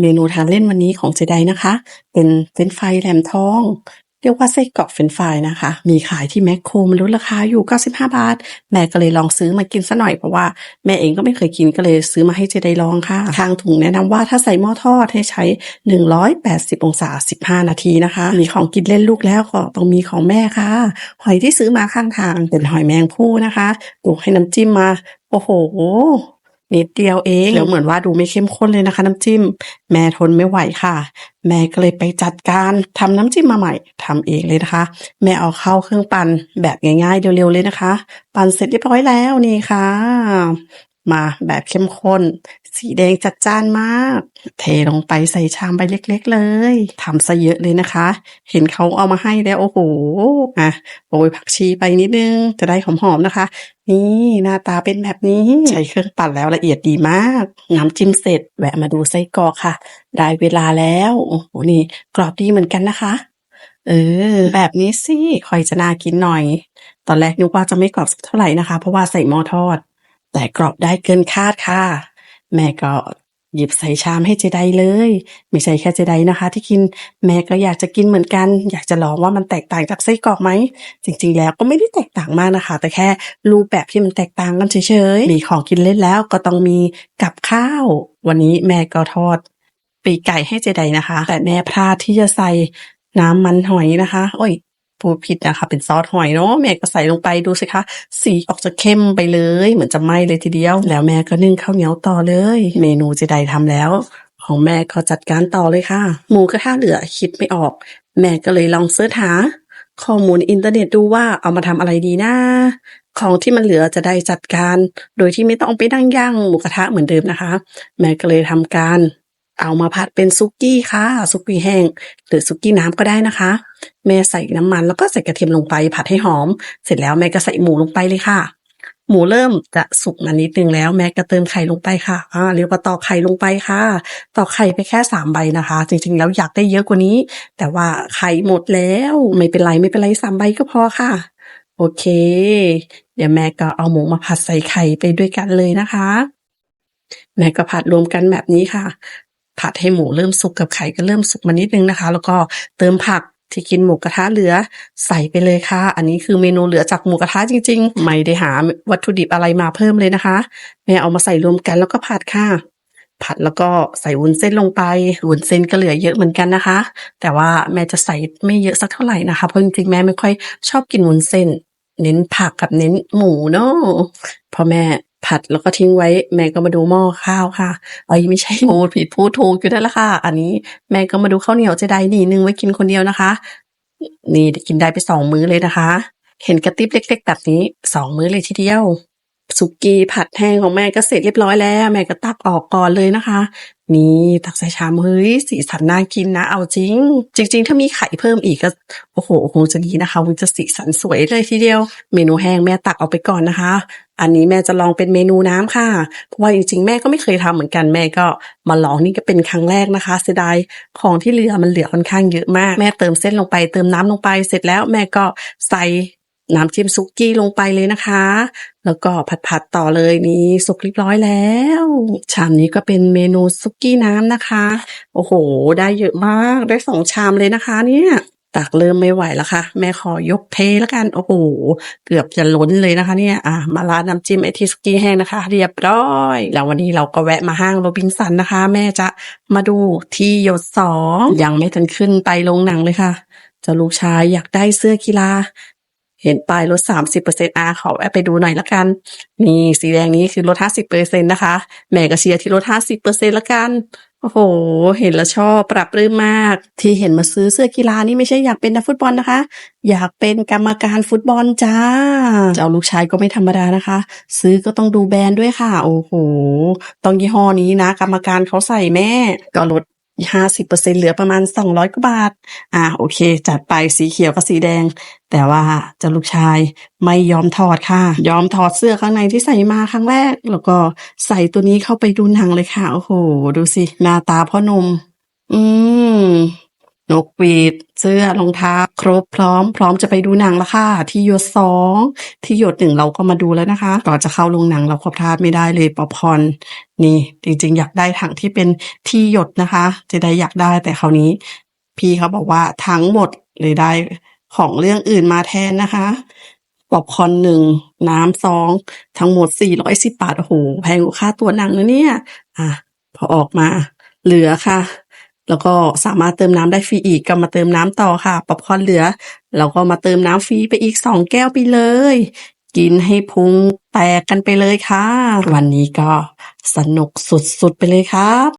เมนูทานเล่นวันนี้ของเจไดนะคะ เป็นเฟรนฟรายแหลมทอง เรียกว่าไส้กรอกเฟรนฟรายนะคะ มีขายที่แมคโครมันลดราคาอยู่ 95 บาท แม่ก็เลยลองซื้อมากินซะหน่อยเพราะว่าแม่เองก็ไม่เคยกินก็เลยซื้อมาให้เจไดลองค่ะ ทางถุงแนะนำว่าถ้าใส่หม้อทอดให้ใช้ 180 องศา 15 นาทีนะคะ มีของกินเล่นลูกแล้วก็ต้องมีของแม่ค่ะ หอยที่ซื้อมาข้างทางเป็นหอยแมงภู่นะคะปลูกให้น้ำจิ้มมา โอ้โห นิดเดียวเองแล้วเหมือนว่าดูไม่เข้มข้นเลยนะคะ น้ำจิ้ม แม่ทนไม่ไหวค่ะ แม่ก็เลยไปจัดการทำน้ำจิ้มมาใหม่ทำเองเลยนะคะ แม่เอาเข้าเครื่องปั่นแบบง่ายๆเร็วๆเลยนะคะ ปั่นเสร็จเรียบร้อยแล้วนี่ค่ะ มาแบบเข้มข้น สีแดงจัดจ้านมาก เทลงไปใส่ชามใบเล็ก ๆ เลยทำซะเยอะเลยนะคะ เห็นเขาเอามาให้แล้วโอ้โหอะโรยผักชีไปนิดนึง จะได้หอมๆนะคะ นี่หน้าตาเป็นแบบนี้ใช้เครื่องปั่นแล้วละเอียดดีมาก น้ำจิ้มเสร็จแวะมาดูไส้กรอกค่ะ ได้เวลาแล้วโอ้โหนี่ กรอบดีเหมือนกันนะคะเออ แบบนี้สิคอยจะน่ากินหน่อย ตอนแรกนึกว่าจะไม่กรอบสักเท่าไหร่นะคะ เพราะว่าใส่หม้อทอด แต่กรอบได้เกินคาดค่ะ แม่ก็หยิบใส่ชามให้เจไดเลย ไม่ใช่แค่เจไดนะคะ ที่กินแม่ก็อยากจะกินเหมือนกัน อยากจะลองว่ามันแตกต่างจากไส้กรอกไหม จริง ๆ แล้วก็ไม่ได้แตกต่างมากนะคะ แต่แค่รูปแบบที่มันแตกต่างกันเฉยๆมีของกินเล่นแล้วก็ต้องมีกับข้าว วันนี้แม่ก็ทอดปีกไก่ให้เจไดนะคะ แต่แม่พลาดที่จะใส่น้ำมันหอยนะคะ โอ้ย พูดผิดนะคะ เป็นซอสหอยเนาะแม่ก็ใส่ลงไปดูสิคะ สีออกจะเข้มไปเลย เหมือนจะไหม้เลยทีเดียว แล้วแม่ก็นึ่งข้าวเหนียวต่อเลย เมนูเจได้ทำแล้ว ของแม่ก็จัดการต่อเลยค่ะ หมูกระทะเหลือคิดไม่ออก แม่ก็เลยลองเสิร์ชหาข้อมูลอินเทอร์เน็ตดูว่าเอามาทำอะไรดีนะของที่มันเหลือจะได้จัดการ โดยที่ไม่ต้องไปนั่งย่างหมูกระทะเหมือนเดิมนะคะ แม่ก็เลยทำการ เอามาผัดเป็นซุกี้ค่ะซุกี้แห้งหรือซุกี้น้ำก็ได้นะคะ แม่ใส่น้ำมันแล้วก็ใส่กระเทียมลงไปผัดให้หอม เสร็จแล้วแม่ก็ใส่หมูลงไปเลยค่ะ หมูเริ่มจะสุกมานิดนึงแล้วแม่ก็เติมไข่ลงไปค่ะอ่าเรียกว่าตอกไข่ลงไปค่ะ ตอกไข่ไปแค่สามใบนะคะ จริงๆแล้วอยากได้เยอะกว่านี้ แต่ว่าไข่หมดแล้วไม่เป็นไรไม่เป็นไรสามใบก็พอค่ะ โอเค เดี๋ยวแม่ก็เอาหมูมาผัดใส่ไข่ไปด้วยกันเลยนะคะแม่ก็ผัดรวมกันแบบนี้ค่ะ ผัดให้หมูเริ่มสุกกับไข่ก็เริ่มสุกมานิดนึงนะคะ แล้วก็เติมผักที่กินหมูกระทะเหลือใส่ไปเลยค่ะ อันนี้คือเมนูเหลือจากหมูกระทะจริงๆ ไม่ได้หาวัตถุดิบอะไรมาเพิ่มเลยนะคะ แม่เอามาใส่รวมกันแล้วก็ผัดค่ะ ผัดแล้วก็ใส่วุ้นเส้นลงไปวุ้นเส้นก็เหลือเยอะเหมือนกันนะคะ แต่ว่าแม่จะใส่ไม่เยอะสักเท่าไหร่นะคะ เพราะจริงๆแม่ไม่ค่อยชอบกินวุ้นเส้น เน้นผักกับเน้นหมูเนาะพอแม่ ผัดแล้วก็ทิ้งไว้แม่ก็มาดูหม้อข้าวค่ะเอ้ยไม่ใช่พูดผิดพูดถูกอยู่นั่นแหละค่ะ อันนี้แม่ก็มาดูข้าวเหนียวเจไดนี่นึงไว้กินคนเดียวนะคะ นี่กินได้ไปสองมื้อเลยนะคะ เห็นกระติบเล็ก ๆ แบบนี้สองมื้อเลยทีเดียวสุกี้ผัดแห้งของแม่ก็เสร็จเรียบร้อยแล้ว แม่ก็ตักออกก่อนเลยนะคะ นี่ตักใส่ชามเฮ้ยสีสันน่ากินนะ เอาจริง จริง ๆ ถ้ามีไข่เพิ่มอีกก็โอ้โหคงจะดีนะคะคงจะสีสันสวยเลยทีเดียว เมนูแห้งแม่ตักเอาไปก่อนนะคะ อันนี้แม่จะลองเป็นเมนูน้ำค่ะ เพราะว่าจริง ๆ แม่ก็ไม่เคยทำเหมือนกันแม่ก็มาลองนี่ก็เป็นครั้งแรกนะคะ เสียดายของที่เหลือมันเหลือค่อนข้างเยอะมาก แม่เติมเส้นลงไปเติมน้ำลงไปเสร็จแล้วแม่ก็ใส่น้ำจิ้มซุกี้ลงไปเลยนะคะ แล้วก็ผัดๆต่อเลยนี่สุกเรียบร้อยแล้ว ชามนี้ก็เป็นเมนูซุกี้น้ำนะคะ โอ้โห ได้เยอะมากได้สองชามเลยนะคะ เนี่ยตักเริ่มไม่ไหวแล้วค่ะ แม่ขอยกเทแล้วกัน โอ้โห เกือบจะล้นเลยนะคะเนี่ยอะมาร้านน้ำจิ้มไอทิสกี้แห้งนะคะ เรียบร้อย แล้ววันนี้เราก็แวะมาห้างโรบินสันนะคะ แม่จะมาดูที่หยดสองยังไม่ทันขึ้นไปลงหนังเลยค่ะจ้าลูกชายอยากได้เสื้อกีฬา เห็นป้ายลด 30เปอร์เซ็นต์อาขอแวะไปดูหน่อยละกัน นี่สีแดงนี้คือลด 50เปอร์เซ็นต์นะคะ แม่ก็เชียร์ที่ลด 50เปอร์เซ็นต์ละกันโอ้โห เห็นแล้วชอบปรับรื้มมาก ที่เห็นมาซื้อเสื้อกีฬานี่ไม่ใช่อยากเป็นนักฟุตบอลนะคะ อยากเป็นกรรมการฟุตบอลจ้า เจ้าลูกชายก็ไม่ธรรมดานะคะ ซื้อก็ต้องดูแบรนด์ด้วยค่ะ โอ้โห ต้องยี่ห้อนี้นะ กรรมการเขาใส่แม่ ก็ลด ห้าสิบเปอร์เซ็นเหลือประมาณสองร้อยกว่าบาท อ่าโอเค จัดไปสีเขียวกับสีแดง แต่ว่าเจ้าลูกชายไม่ยอมถอดค่ะ ยอมถอดเสื้อข้างในที่ใส่มาครั้งแรก แล้วก็ใส่ตัวนี้เข้าไปดูหนังเลยค่ะ โอ้โห ดูสิ หน้าตาพ่อหนุ่มอืม นกหวีดเสื้อรองเท้าครบพร้อม พร้อมจะไปดูหนังแล้วค่ะ ที่หยดสองที่หยดหนึ่งเราก็มาดูแล้วนะคะ ก่อนจะเข้าโรงหนังเราก็พลาดไม่ได้เลยป๊อปคอร์นนี่ จริง ๆ อยากได้ถังที่เป็นที่หยดนะคะ จะได้อยากได้แต่คราวนี้ พี่เขาบอกว่าทั้งหมดเลยได้ของเรื่องอื่นมาแทนนะคะป๊อปคอร์นหนึ่งน้ำสองทั้งหมดสี่ร้อยสิบบาทโอ้โหแพงกว่าค่าตัวหนังนะเนี่ย อะพอออกมาเหลือค่ะ แล้วก็สามารถเติมน้ำได้ฟรีอีกก็มาเติมน้ำต่อค่ะป๊อปคอร์นเหลือเราก็มาเติมน้ำฟรีไปอีกสองแก้วไปเลย กินให้พุงแตกกันไปเลยค่ะ วันนี้ก็สนุกสุดๆไปเลยครับ